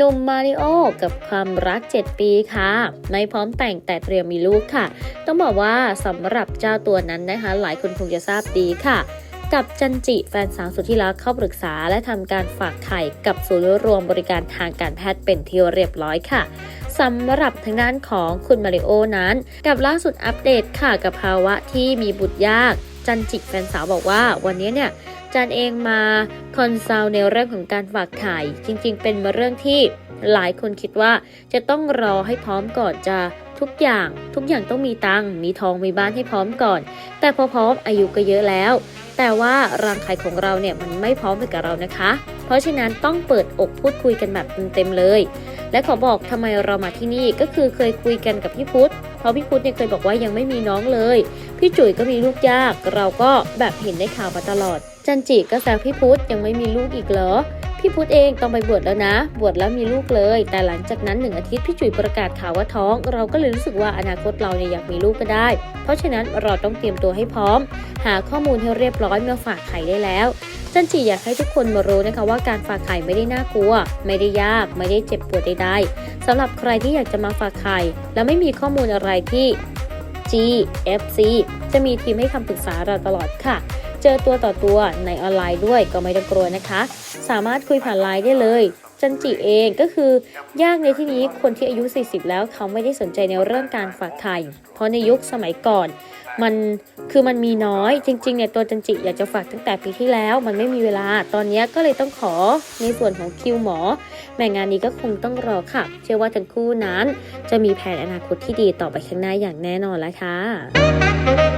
นุ่มมาริโอกับความรัก 7 ปีค่ะ ไม่พร้อมแต่งแต่เตรียมมีลูกค่ะ ต้องบอกว่าสำหรับเจ้าตัวนั้นนะคะ หลายคนคงจะทราบดีค่ะกับจันจิแฟนสาวสุดที่รักเข้าปรึกษา และทำการฝากไข่กับศูนย์รวมบริการทางการแพทย์เป็นที่เรียบร้อยค่ะสำหรับทางด้านของคุณมาริโอนั้น กับล่าสุดอัปเดตค่ะกับภาวะที่มีบุตรยาก จันจิแฟนสาวบอกว่าวันนี้เนี่ย จันเองมาคอนซัลท์ในเรื่องของการฝากไข่จริงๆ เป็นเรื่องที่หลายคนคิดว่าจะต้องรอให้พร้อมก่อนจะทุกอย่าง ทุกอย่างต้องมีตังมีทองมีบ้านให้พร้อมก่อน แต่พอพร้อมอายุก็เยอะแล้ว แต่ว่ารังไข่ของเราเนี่ยมันไม่พร้อมไปกับเรานะคะ เพราะฉะนั้นต้องเปิดอกพูดคุยกันแบบเต็มๆเลย และขอบอกทำไมเรามาที่นี่ก็คือเคยคุยกันกับพี่พุทธเพราะพี่พุทธเนี่ยเคยบอกว่ายังไม่มีน้องเลย พี่จุ๋ยก็มีลูกยาก เราก็แบบเห็นในข่าวมาตลอด จันจิก็แซวพี่พุทธยังไม่มีลูกอีกเหรอพี่พุทธเองต้องไปบวชแล้วนะ บวชแล้วมีลูกเลย แต่หลังจากนั้นหนึ่งอาทิตย์พี่จุ๋ยประกาศข่าวว่าท้อง เราก็เลยรู้สึกว่าอนาคตเราเนี่ยอยากมีลูกก็ได้ เพราะฉะนั้นเราต้องเตรียมตัวให้พร้อม หาข้อมูลให้เรียบร้อยเมื่อฝากไข่ได้แล้วจันจิอยากให้ทุกคนมารู้นะคะว่าการฝากไข่ไม่ได้น่ากลัว ไม่ได้ยากไม่ได้เจ็บปวดใดๆสำหรับใครที่อยากจะมาฝากไข่ แล้วไม่มีข้อมูลอะไรที่ GFC จะมีทีมให้คำปรึกษาเราตลอดค่ะ เจอตัวต่อตัวในออนไลน์ด้วยก็ไม่ต้องกลัวนะคะ สามารถคุยผ่านไลน์ได้เลย จันจิเองก็คือยากในที่นี้คนที่อายุ 40 แล้วเขาไม่ได้สนใจในเรื่องการฝากไข่เพราะในยุคสมัยก่อน มันคือมันมีน้อยจริงๆเนี่ยตัวจันจิอยากจะฝากตั้งแต่ปีที่แล้ว มันไม่มีเวลาตอนนี้ก็เลยต้องขอในส่วนของคิวหมอ แม่งานนี้ก็คงต้องรอค่ะ เชื่อว่าทั้งคู่นั้น จะมีแผนอนาคตที่ดีต่อไปข้างหน้าอย่างแน่นอนแล้วค่ะ